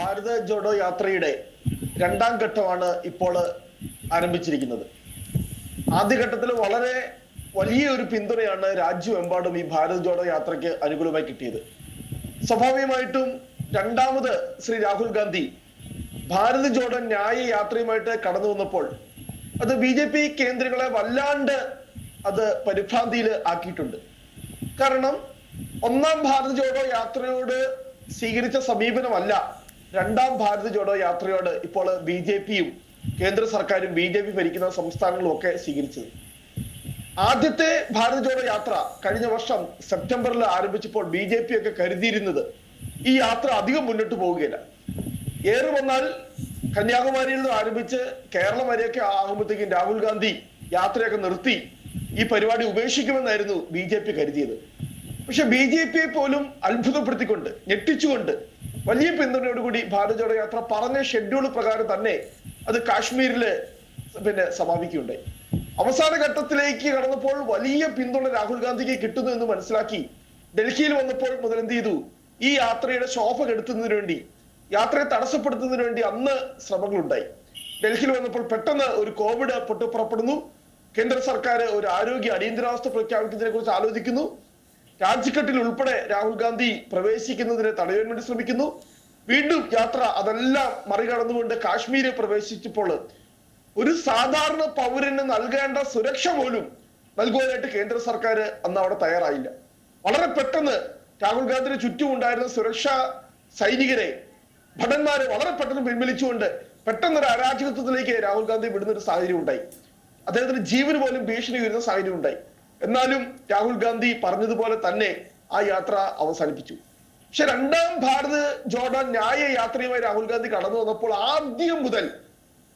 ഭാരത് ജോഡോ യാത്രയുടെ രണ്ടാം ഘട്ടമാണ് ഇപ്പോൾ ആരംഭിച്ചിരിക്കുന്നത്. ആദ്യഘട്ടത്തിൽ വളരെ വലിയ ഒരു പിന്തുണയാണ് രാജ്യമെമ്പാടും ഈ ഭാരത് ജോഡോ യാത്രയ്ക്ക് അനുകൂലമായി കിട്ടിയത്. സ്വാഭാവികമായിട്ടും രണ്ടാമത് ശ്രീ രാഹുൽ ഗാന്ധി ഭാരത് ജോഡോ ന്യായ യാത്രയുമായിട്ട് കടന്നു വന്നപ്പോൾ അത് ബി ജെ പി കേന്ദ്രങ്ങളെ വല്ലാണ്ട് അത് പരിഭ്രാന്തിയിൽ ആക്കിയിട്ടുണ്ട്. കാരണം ഒന്നാം ഭാരത് ജോഡോ യാത്രയോട് സ്വീകരിച്ച സമീപനമല്ല രണ്ടാം ഭാരത് ജോഡോ യാത്രയോട് ഇപ്പോൾ ബി ജെ പിയും കേന്ദ്ര സർക്കാരും ബി ജെ പി ഭരിക്കുന്ന സംസ്ഥാനങ്ങളും ഒക്കെ സ്വീകരിച്ചത്. ആദ്യത്തെ ഭാരത് ജോഡോ യാത്ര കഴിഞ്ഞ വർഷം സെപ്റ്റംബറിൽ ആരംഭിച്ചപ്പോൾ ബി ജെ പി ഒക്കെ കരുതിയിരുന്നത് ഈ യാത്ര അധികം മുന്നോട്ട് പോവുകയില്ല. ഏറെ വന്നാൽ കന്യാകുമാരിയിൽ നിന്ന് ആരംഭിച്ച് കേരളം വരെയൊക്കെ ആകുമ്പോഴത്തേക്കും രാഹുൽ ഗാന്ധി യാത്രയൊക്കെ നിർത്തി ഈ പരിപാടി ഉപേക്ഷിക്കുമെന്നായിരുന്നു ബി ജെ പി കരുതിയത്. പക്ഷെ ബി ജെ പിയെ പോലും അത്ഭുതപ്പെടുത്തിക്കൊണ്ട് ഞെട്ടിച്ചുകൊണ്ട് വലിയ പിന്തുണയോടുകൂടി ഭാരത് ജോഡോ യാത്ര പറഞ്ഞ ഷെഡ്യൂൾ പ്രകാരം തന്നെ അത് കാശ്മീരിൽ പിന്നെ സമാപിക്കുകയുണ്ടായി. അവസാന ഘട്ടത്തിലേക്ക് കടന്നപ്പോൾ വലിയ പിന്തുണ രാഹുൽ ഗാന്ധിക്ക് കിട്ടുന്നു എന്ന് മനസ്സിലാക്കി ഡൽഹിയിൽ വന്നപ്പോൾ മുതൽ എന്ത് ചെയ്തു? ഈ യാത്രയുടെ ശോഭ കെടുത്തുന്നതിന് വേണ്ടി യാത്രയെ തടസ്സപ്പെടുത്തുന്നതിന് വേണ്ടി അന്ന് ശ്രമങ്ങളുണ്ടായി. ഡൽഹിയിൽ വന്നപ്പോൾ പെട്ടെന്ന് ഒരു കോവിഡ് പൊട്ടിപ്പുറപ്പെടുന്നു. കേന്ദ്ര സർക്കാർ ഒരു ആരോഗ്യ അടിയന്തരാവസ്ഥ പ്രഖ്യാപിക്കുന്നതിനെ കുറിച്ച് ആലോചിക്കുന്നു. രാജ്ഘട്ടിൽ ഉൾപ്പെടെ രാഹുൽ ഗാന്ധി പ്രവേശിക്കുന്നതിന് തടയാൻ വേണ്ടി ശ്രമിക്കുന്നു. വീണ്ടും യാത്ര അതെല്ലാം മറികടന്നുകൊണ്ട് കാശ്മീര് പ്രവേശിച്ചപ്പോൾ ഒരു സാധാരണ പൗരന് നൽകേണ്ട സുരക്ഷ പോലും നൽകുവാനായിട്ട് കേന്ദ്ര സർക്കാർ അന്ന് അവിടെ തയ്യാറായില്ല. വളരെ പെട്ടെന്ന് രാഹുൽ ഗാന്ധിയുടെ ചുറ്റും ഉണ്ടായിരുന്ന സുരക്ഷാ സൈനികരെ ഭടന്മാരെ വളരെ പെട്ടെന്ന് പിൻവലിച്ചുകൊണ്ട് പെട്ടെന്ന് ഒരു അരാജകത്വത്തിലേക്ക് രാഹുൽ ഗാന്ധി വിടുന്ന ഒരു സാഹചര്യം ഉണ്ടായി. അദ്ദേഹത്തിന് ജീവന് പോലും ഭീഷണി വരുന്ന സാഹചര്യം ഉണ്ടായി. എന്നാലും രാഹുൽ ഗാന്ധി പറഞ്ഞതുപോലെ തന്നെ ആ യാത്ര അവസാനിപ്പിച്ചു. പക്ഷെ രണ്ടാം ഭാരത് ജോർഡാൻ ന്യായ യാത്രയുമായി രാഹുൽ ഗാന്ധി കടന്നു വന്നപ്പോൾ ആദ്യം മുതൽ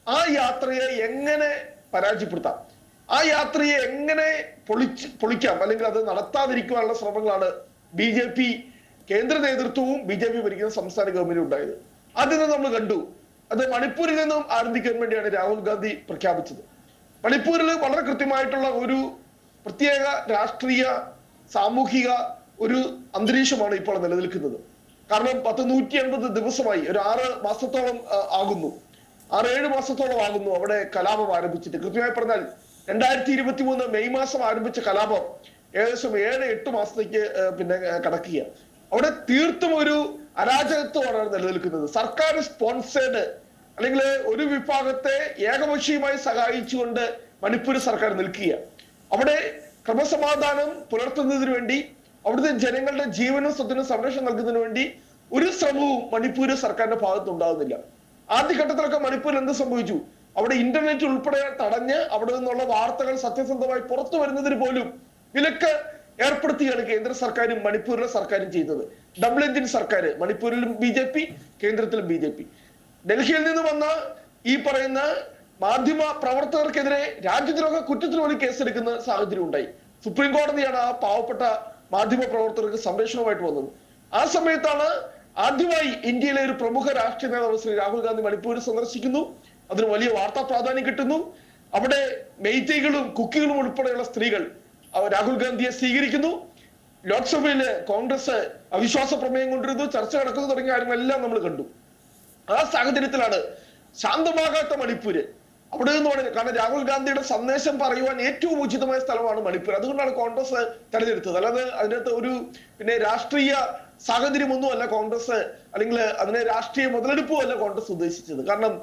ആ യാത്രയെ എങ്ങനെ പരാജയപ്പെടുത്താം? ആ യാത്രയെ എങ്ങനെ പൊളിച്ച് പൊളിക്കാം? അല്ലെങ്കിൽ അത് നടത്താതിരിക്കുവാനുള്ള ശ്രമങ്ങളാണ് ബി ജെ പി കേന്ദ്ര നേതൃത്വവും ബി ജെ പി ഭരിക്കുന്ന സംസ്ഥാന ഗവൺമെന്റും ഉണ്ടായത്. അതിൽ നിന്ന് നമ്മൾ കണ്ടു. അത് മണിപ്പൂരിൽ നിന്നും ആരംഭിക്കാൻ വേണ്ടിയാണ് രാഹുൽ ഗാന്ധി പ്രഖ്യാപിച്ചത്. മണിപ്പൂരിൽ വളരെ കൃത്യമായിട്ടുള്ള ഒരു പ്രത്യേക രാഷ്ട്രീയ സാമൂഹിക ഒരു അന്തരീക്ഷമാണ് ഇപ്പോൾ നിലനിൽക്കുന്നത്. കാരണം പത്ത് നൂറ്റി എൺപത് ദിവസമായി ഒരു ആറ് മാസത്തോളം ആകുന്നു. ആറ് ഏഴ് മാസത്തോളം ആകുന്നു അവിടെ കലാപം ആരംഭിച്ചിട്ട്. കൃത്യമായി പറഞ്ഞാൽ രണ്ടായിരത്തി ഇരുപത്തി മൂന്ന് മെയ് മാസം ആരംഭിച്ച കലാപം ഏകദേശം ഏഴ് എട്ട് മാസത്തേക്ക് പിന്നെ കടക്കുക അവിടെ തീർത്തും ഒരു അരാജകത്വമാണ് നിലനിൽക്കുന്നത്. സർക്കാർ സ്പോൺസേഡ് അല്ലെങ്കിൽ ഒരു വിഭാഗത്തെ ഏകപക്ഷീയമായി സഹായിച്ചുകൊണ്ട് മണിപ്പൂർ സർക്കാർ നിൽക്കുക അവിടെ ക്രമസമാധാനം പുലർത്തുന്നതിന് വേണ്ടി അവിടുത്തെ ജനങ്ങളുടെ ജീവനും സ്വത്തിനും സംരക്ഷണം നൽകുന്നതിന് വേണ്ടി ഒരു ശ്രമവും മണിപ്പൂർ സർക്കാരിന്റെ ഭാഗത്ത് ഉണ്ടാകുന്നില്ല ആദ്യഘട്ടത്തിലൊക്കെ മണിപ്പൂരിൽ എന്ത് സംഭവിച്ചു? അവിടെ ഇന്റർനെറ്റ് ഉൾപ്പെടെ തടഞ്ഞ് അവിടെ നിന്നുള്ള വാർത്തകൾ സത്യസന്ധമായി പുറത്തു വരുന്നതിന് പോലും വിലക്ക് ഏർപ്പെടുത്തിയാണ് കേന്ദ്ര സർക്കാരും മണിപ്പൂരിലെ സർക്കാരും ചെയ്തത്. ഡബിൾ എഞ്ചിൻ സർക്കാർ മണിപ്പൂരിലും ബി ജെ പി കേന്ദ്രത്തിലും ബി ജെ പി. ഡൽഹിയിൽ നിന്ന് വന്ന ഈ പറയുന്ന മാധ്യമ പ്രവർത്തകർക്കെതിരെ രാജ്യദ്രോഹ കുറ്റത്തിന് കേസെടുക്കുന്ന സാഹചര്യം ഉണ്ടായി സുപ്രീം കോടതിയാണ് ആ പാവപ്പെട്ട മാധ്യമ പ്രവർത്തകർക്ക് സംരക്ഷണമായിട്ട് വന്നത്. ആ സമയത്താണ് ആദ്യമായി ഇന്ത്യയിലെ ഒരു പ്രമുഖ രാഷ്ട്രീയ നേതാവ് ശ്രീ രാഹുൽ ഗാന്ധി മണിപ്പൂരിൽ സന്ദർശിക്കുന്നു. അതിന് വലിയ വാർത്താ പ്രാധാന്യം കിട്ടുന്നു. അവിടെ മെയ്തൈകളും കുക്കികളും ഉൾപ്പെടെയുള്ള സ്ത്രീകൾ രാഹുൽ ഗാന്ധിയെ സ്വീകരിക്കുന്നു. ലോക്സഭയിൽ കോൺഗ്രസ് അവിശ്വാസ പ്രമേയം കൊണ്ടിരുന്നു. ചർച്ച നടക്കുന്നു തുടങ്ങിയ കാര്യങ്ങളെല്ലാം നമ്മൾ കണ്ടു. ആ സാഹചര്യത്തിലാണ് ശാന്തമാകാത്ത മണിപ്പൂര് അവിടെ നിന്ന് പറഞ്ഞു കാരണം രാഹുൽ ഗാന്ധിയുടെ സന്ദേശം പറയുവാൻ ഏറ്റവും ഉചിതമായ സ്ഥലമാണ് മണിപ്പൂർ. അതുകൊണ്ടാണ് കോൺഗ്രസ് തെരഞ്ഞെടുത്തത്. അല്ലാതെ അതിനകത്ത് ഒരു പിന്നെ രാഷ്ട്രീയ സാഹചര്യമൊന്നും അല്ല കോൺഗ്രസ് അല്ലെങ്കിൽ അതിനെ രാഷ്ട്രീയ മുതലെടുപ്പും അല്ല കോൺഗ്രസ് ഉദ്ദേശിച്ചത്. കാരണം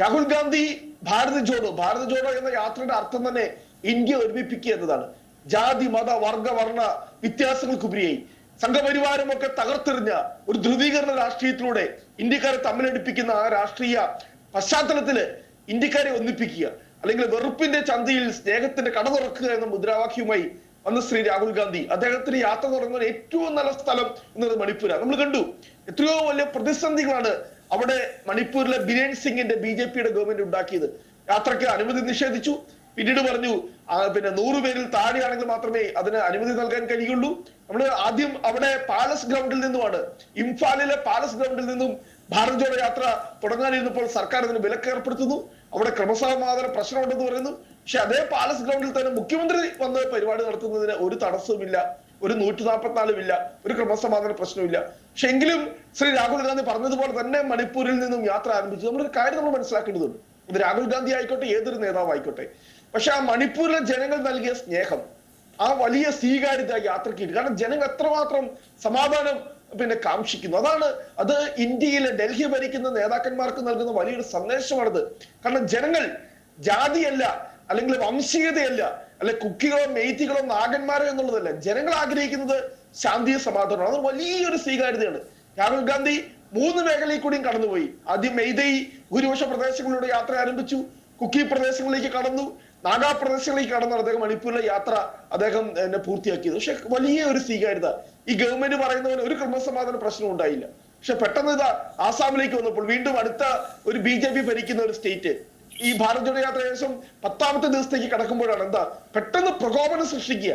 രാഹുൽ ഗാന്ധി ഭാരത് ജോഡോ ഭാരത് ജോഡോ എന്ന യാത്രയുടെ അർത്ഥം തന്നെ ഇന്ത്യ ഒരുമിപ്പിക്കുക എന്നതാണ്. ജാതി മത വർഗ വർണ വ്യത്യാസങ്ങൾക്കുപരിയായി. സംഘപരിവാരമൊക്കെ തകർത്തെറിഞ്ഞ ഒരു ധ്രുവീകരണ രാഷ്ട്രീയത്തിലൂടെ ഇന്ത്യക്കാരെ തമ്മിലടിപ്പിക്കുന്ന ആ രാഷ്ട്രീയ പശ്ചാത്തലത്തിൽ ഇന്ത്യക്കാരെ ഒന്നിപ്പിക്കുക. അല്ലെങ്കിൽ വെറുപ്പിന്റെ ചന്തയിൽ സ്നേഹത്തിന്റെ കട തുറക്കുക എന്ന മുദ്രാവാക്യവുമായി വന്ന ശ്രീ രാഹുൽ ഗാന്ധി. അദ്ദേഹത്തിന് യാത്ര തുടങ്ങുന്ന ഏറ്റവും നല്ല സ്ഥലം എന്നത് മണിപ്പൂരാണ്. നമ്മൾ കണ്ടു. എത്രയോ വലിയ പ്രതിസന്ധികളാണ് അവിടെ മണിപ്പൂരിലെ ബിരേൻ സിംഗിന്റെ ബി ജെ പിയുടെ ഗവൺമെന്റ് ഉണ്ടാക്കിയത്. യാത്രയ്ക്ക് അനുമതി നിഷേധിച്ചു. പിന്നീട് പറഞ്ഞു പിന്നെ നൂറ് പേരിൽ താഴെയാണെങ്കിൽ മാത്രമേ അതിന് അനുമതി നൽകാൻ കഴിയുള്ളൂ. നമ്മൾ ആദ്യം അവിടെ പാലസ് ഗ്രൗണ്ടിൽ നിന്നുമാണ്. ഇംഫാലിലെ പാലസ് ഗ്രൗണ്ടിൽ നിന്നും ഭാരത് ജോഡോ യാത്ര തുടങ്ങാനിരുന്നപ്പോൾ സർക്കാർ അതിന് വിലക്ക് ഏർപ്പെടുത്തുന്നു. അവിടെ ക്രമസമാധാന പ്രശ്നമുണ്ടെന്ന് പറയുന്നു. പക്ഷെ അതേ പാലസ് ഗ്രൗണ്ടിൽ തന്നെ മുഖ്യമന്ത്രി വന്ന് പരിപാടി നടത്തുന്നതിന് ഒരു തടസ്സവുമില്ല ഒരു നൂറ്റി നാൽപ്പത്തിനാലും ഇല്ല ഒരു ക്രമസമാധാന പ്രശ്നമില്ല പക്ഷെ എങ്കിലും ശ്രീ രാഹുൽ ഗാന്ധി പറഞ്ഞതുപോലെ തന്നെ മണിപ്പൂരിൽ നിന്നും യാത്ര ആരംഭിച്ചു. നമ്മളൊരു കാര്യം നമ്മൾ മനസ്സിലാക്കേണ്ടതുണ്ട്. ഇത് രാഹുൽ ഗാന്ധി ആയിക്കോട്ടെ ഏതൊരു നേതാവ് ആയിക്കോട്ടെ പക്ഷെ ആ മണിപ്പൂരിലെ ജനങ്ങൾ നൽകിയ സ്നേഹം ആ വലിയ സ്വീകാര്യത യാത്രയ്ക്ക് കിട്ടി. കാരണം ജനങ്ങൾ എത്രമാത്രം സമാധാനം പിന്നെ കാക്ഷിക്കുന്നു. അതാണ് അത് ഇന്ത്യയിലെ ഡൽഹി ഭരിക്കുന്ന നേതാക്കന്മാർക്ക് നൽകുന്ന വലിയൊരു സന്ദേശമാണത്. കാരണം ജനങ്ങൾ ജാതിയല്ല അല്ലെങ്കിൽ വംശീയതയല്ല അല്ലെ കുക്കികളോ മെയ്ത്തികളോ നാഗന്മാരോ എന്നുള്ളതല്ല. ജനങ്ങൾ ആഗ്രഹിക്കുന്നത് ശാന്തിയും സമാധാനമാണ് അത് വലിയൊരു സ്വീകാര്യതയാണ്. രാഹുൽ ഗാന്ധി മൂന്ന് മേഖലയിൽ കൂടിയും കടന്നുപോയി. ആദ്യം മെയ്തൈ ഭൂരിപക്ഷ പ്രദേശങ്ങളിലൂടെ യാത്ര ആരംഭിച്ചു. കുക്കി പ്രദേശങ്ങളിലേക്ക് കടന്നു. നാഗാ പ്രദേശങ്ങളിലേക്ക് കടന്നാണ് അദ്ദേഹം മണിപ്പൂരിലെ യാത്ര അദ്ദേഹം എന്നെ പൂർത്തിയാക്കിയത്. പക്ഷെ വലിയ ഒരു സ്വീകാര്യത. ഈ ഗവൺമെന്റ് പറയുന്ന പോലെ ഒരു ക്രമസമാധാന പ്രശ്നം ഉണ്ടായില്ല. പക്ഷെ പെട്ടെന്ന് ഇതാ ആസാമിലേക്ക് വന്നപ്പോൾ വീണ്ടും അടുത്ത ഒരു ബി ജെ പി ഭരിക്കുന്ന ഒരു സ്റ്റേറ്റ് ഈ ഭാരത് ജോഡോ യാത്ര ഏകദേശം പത്താമത്തെ ദിവസത്തേക്ക് കടക്കുമ്പോഴാണ് എന്താ പെട്ടെന്ന് പ്രകോപനം സൃഷ്ടിക്കുക.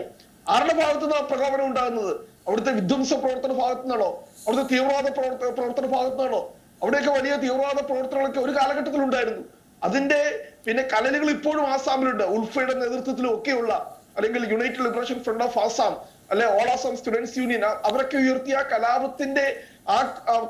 ആരുടെ ഭാഗത്തു നിന്നാണ് പ്രകോപനം ഉണ്ടാകുന്നത്? അവിടുത്തെ വിധ്വംസ പ്രവർത്തന ഭാഗത്തു നിന്നാണോ? അവിടുത്തെ തീവ്രവാദ പ്രവർത്തന പ്രവർത്തന ഭാഗത്തു നിന്നാണോ? അവിടെയൊക്കെ വലിയ തീവ്രവാദ പ്രവർത്തനങ്ങളൊക്കെ ഒരു കാലഘട്ടത്തിൽ ഉണ്ടായിരുന്നു അതിന്റെ പിന്നെ കലലുകൾ ഇപ്പോഴും ആസാമിലുണ്ട് ഉൾഫയുടെ നേതൃത്വത്തിലും ഒക്കെയുള്ള അല്ലെങ്കിൽ United Liberation Front of Assam അല്ലെ ഓൾ ആസാം സ്റ്റുഡൻസ് യൂണിയൻ അവരൊക്കെ ഉയർത്തിയ കലാപത്തിന്റെ ആ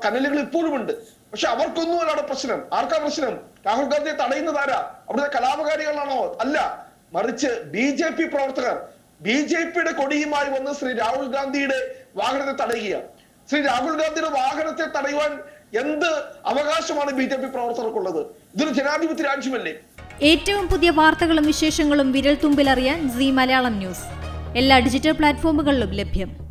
കനലുകൾ ഇപ്പോഴും ഉണ്ട്. പക്ഷെ അവർക്കൊന്നും അല്ലാതെ പ്രശ്നം. ആർക്കാ പ്രശ്നം? രാഹുൽ ഗാന്ധിയെ തടയുന്നത് ആരാ? അവിടുത്തെ കലാപകാരികളാണോ? അല്ല. മറിച്ച് ബി ജെ പി പ്രവർത്തകർ ബി ജെ പിയുടെ കൊടിയുമായി വന്ന് ശ്രീ രാഹുൽ ഗാന്ധിയുടെ വാഹനത്തെ തടയുക ശ്രീ രാഹുൽ ഗാന്ധിയുടെ വാഹനത്തെ തടയുവാൻ എന്ത് അവകാശമാണ് ബി ജെ പി പ്രവർത്തകർക്കുള്ളത്? ഇതൊരു ജനാധിപത്യ രാജ്യമല്ലേ? ഏറ്റവും പുതിയ വാർത്തകളും വിശേഷങ്ങളും വിരൽ തുമ്പിലറിയാൻ സി മലയാളം ന്യൂസ്. എല്ലാ ഡിജിറ്റൽ പ്ലാറ്റ്ഫോമുകളിലും ലഭ്യം.